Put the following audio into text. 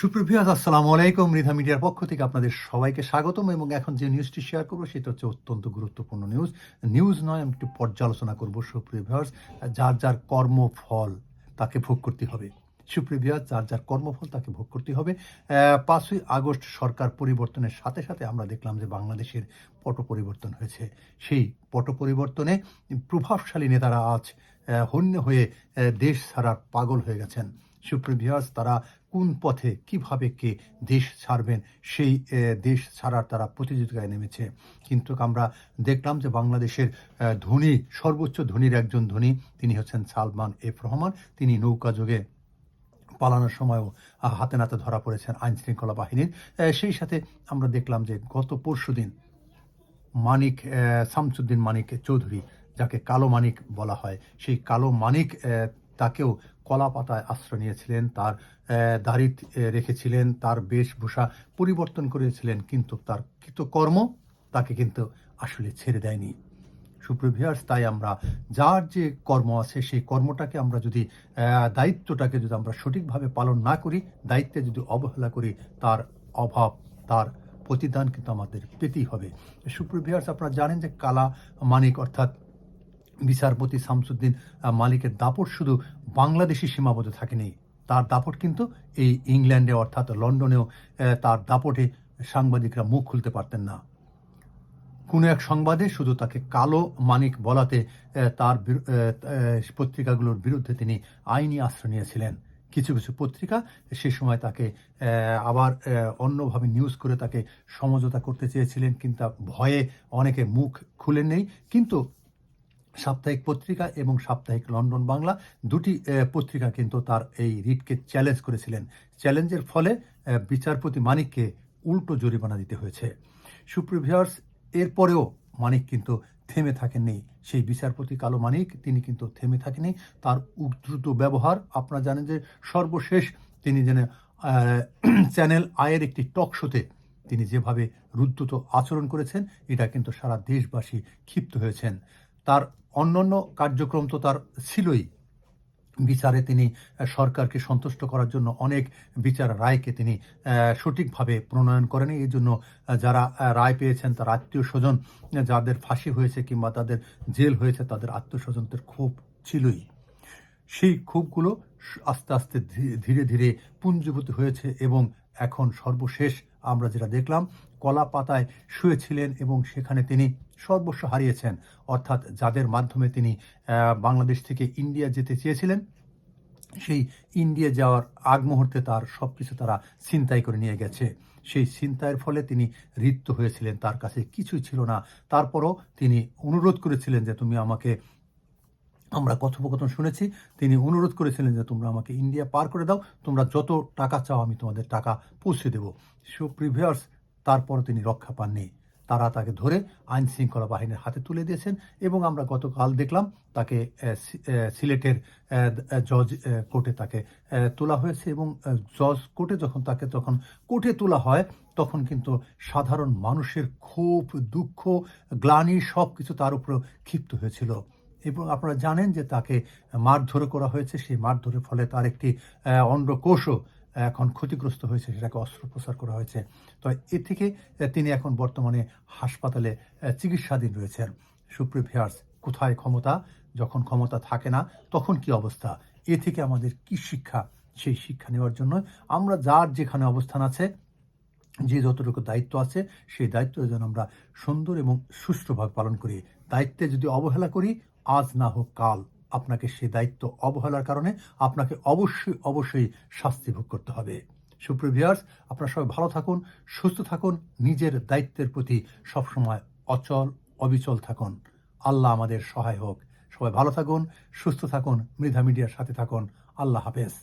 সুপ্রভিয়াস আসসালামু আলাইকুম। মৃধা মিডিয়ার পক্ষ থেকে আপনাদের সবাইকে স্বাগতম এবং এখন যে নিউজটি শেয়ার করব সেটা হচ্ছে অত্যন্ত গুরুত্বপূর্ণ নিউজ। নিউজ নয়, আমি একটু পর্যালোচনা করব সুপ্রিভিয়ার্স যার যার কর্মফল তাকে ভোগ করতে হবে। সুপ্রিভিয়াস যার যার কর্মফল তাকে ভোগ করতে হবে। পাঁচই আগস্ট সরকার পরিবর্তনের সাথে সাথে আমরা দেখলাম যে বাংলাদেশের পট পরিবর্তন হয়েছে। সেই পট পরিবর্তনে প্রভাবশালী নেতারা আজ হন্য হয়ে দেশ ছাড়ার পাগল হয়ে গেছেন। সুপ্রিভিয়াস তারা কোন পথে কীভাবে কে দেশ ছাড়বেন সেই দেশ ছাড়ার তারা প্রতিযোগিতায় নেমেছে। কিন্তু আমরা দেখলাম যে বাংলাদেশের ধনী সর্বোচ্চ ধনীর একজন ধনী তিনি হচ্ছেন সালমান এফ রহমান। তিনি নৌকা যোগে পালানোর সময়ও হাতে নাতে ধরা পড়েছেন আইন শৃঙ্খলা বাহিনীর সেই সাথে আমরা দেখলাম যে গত পরশুদিন মানিক আহ, শামসুদ্দিন মানিক চৌধুরী যাকে কালো মানিক বলা হয় সেই কালো মানিক তাকেও কলা পাতায় আশ্রয় নিয়েছিলেন, তার দাড়ি রেখেছিলেন, তার বেশভূষা পরিবর্তন করেছিলেন, কিন্তু তার কৃতকর্ম তাকে কিন্তু আসলে ছেড়ে দেয়নি। সুপ্রিভিয়ার্স, তাই আমরা, যার যে কর্ম আছে, সেই কর্মটাকে আমরা যদি দায়িত্বটাকে যদি আমরা সঠিকভাবে পালন না করি, দায়িত্বে যদি অবহেলা করি, তার অভাব, তার প্রতিদান কিন্তু আমাদের পেতেই হবে। সুপ্রিভিয়ার্স, আপনারা জানেন যে কালা মানিক অর্থাৎ বিচারপতি শামসুদ্দিন মালিকের দাপট শুধু বাংলাদেশি সীমাবদ্ধ থাকেনি। তার দাপট কিন্তু এই ইংল্যান্ডে অর্থাৎ লন্ডনেও তার দাপটে সাংবাদিকরা মুখ খুলতে পারতেন না। কোনো এক সংবাদে শুধু তাকে কালো মানিক বলাতে তার পত্রিকাগুলোর বিরুদ্ধে তিনি আইনি আশ্রয় নিয়েছিলেন। কিছু কিছু পত্রিকা সে সময় তাকে আবার অন্যভাবে নিউজ করে তাকে সমঝোতা করতে চেয়েছিলেন, কিন্তু ভয়ে অনেকে মুখ খুলেন নেই কিন্তু সাপ্তাহিক পত্রিকা এবং সাপ্তাহিক লন্ডন বাংলা দুটি পত্রিকা কিন্তু তার এই রিটকে চ্যালেঞ্জ করেছিলেন। চ্যালেঞ্জের ফলে বিচারপতি মানিককে উল্টো জরিমানা দিতে হয়েছে। সুপ্রিভিয়ার্স এরপরেও মানিক কিন্তু থেমে থাকেননি। সেই বিচারপতি কালো মানিক, তিনি কিন্তু থেমে থাকেনি তার উদ্রুত ব্যবহার, আপনারা জানেন যে সর্বশেষ তিনি যেন চ্যানেল আয়ের একটি টক শোতে তিনি যেভাবে রুদ্রুত আচরণ করেছেন, এটা কিন্তু সারা দেশবাসী ক্ষিপ্ত হয়েছেন। তার অন্যান্য কার্যক্রম তো তার ছিলই। বিচারে তিনি সরকারকে সন্তুষ্ট করার জন্য অনেক বিচার রায়কে তিনি সঠিকভাবে প্রণয়ন করেন। এই জন্য যারা রায় পেয়েছেন তার আত্মীয় স্বজন যাদের ফাঁসি হয়েছে কিংবা তাদের জেল হয়েছে, তাদের আত্মীয় স্বজনদের ক্ষোভ ছিলই। সেই ক্ষোভগুলো আস্তে আস্তে ধীরে ধীরে পুঞ্জীভূত হয়েছে এবং এখন সর্বশেষ আমরা যেটা দেখলাম কলা পাতায় শুয়েছিলেন এবং সেখানে তিনি সর্বস্ব হারিয়েছেন। অর্থাৎ যাদের মাধ্যমে তিনি বাংলাদেশ থেকে ইন্ডিয়া যেতে চেয়েছিলেন, সেই ইন্ডিয়া যাওয়ার আগ মুহূর্তে তার সব কিছু তারা ছিনতাই করে নিয়ে গেছে। সেই ছিনতাইয়ের ফলে তিনি রিক্ত হয়েছিলেন, তার কাছে কিছুই ছিল না। তারপরও তিনি অনুরোধ করেছিলেন যে তুমি আমাকে, আমরা কথোপকথন শুনেছি, তিনি অনুরোধ করেছিলেন যে তোমরা আমাকে ইন্ডিয়া পার করে দাও, তোমরা যত টাকা চাও আমি তোমাদের টাকা পৌঁছে দেবো। সুপ্রিভিয়ার্স তারপরও তিনি রক্ষা পাননি। তারা তাকে ধরে আইন শৃঙ্খলা বাহিনীর হাতে তুলে দিয়েছেন এবং আমরা গতকাল দেখলাম তাকে সিলেটের জজ কোর্টে তাকে তোলা হয়েছে এবং জজ কোর্টে যখন তাকে তখন কোর্টে তোলা হয়, তখন কিন্তু সাধারণ মানুষের ক্ষোভ, দুঃখ, গ্লানি সব কিছু তার উপর ক্ষিপ্ত হয়েছিল। এবং আপনারা জানেন যে তাকে মারধর করা হয়েছে। সেই মারধরের ফলে তার একটি অন্ডকোষও এখন ক্ষতিগ্রস্ত হয়েছে, সেটাকে অস্ত্রোপচার করা হয়েছে। তো এ থেকে তিনি এখন বর্তমানে হাসপাতালে চিকিৎসাধীন রয়েছেন। সুপ্রিভিয়ার্স কোথায় ক্ষমতা? যখন ক্ষমতা থাকে না, তখন কি অবস্থা? এ থেকে আমাদের কি শিক্ষা? সেই শিক্ষা নেওয়ার জন্য আমরা যার যেখানে অবস্থান আছে, যে যতটুকু দায়িত্ব আছে, সেই দায়িত্ব যেন আমরা সুন্দর এবং সুষ্ঠুভাবে পালন করি। দায়িত্বে যদি অবহেলা করি, আজ না হোক কাল। আপনাকে সে দায়িত্ব অবহেলার কারণে আপনাকে অবশ্যই অবশ্যই শাস্তি ভোগ করতে হবে। সুপ্রিভিয়ার্স আপনারা সবাই ভালো থাকুন, সুস্থ থাকুন, নিজের দায়িত্বের প্রতি সবসময় অচল, অবিচল থাকুন। আল্লাহ আমাদের সহায় হোক। সবাই ভালো থাকুন, সুস্থ থাকুন, মৃধা মিডিয়ার সাথে থাকুন। আল্লাহ হাফেজ।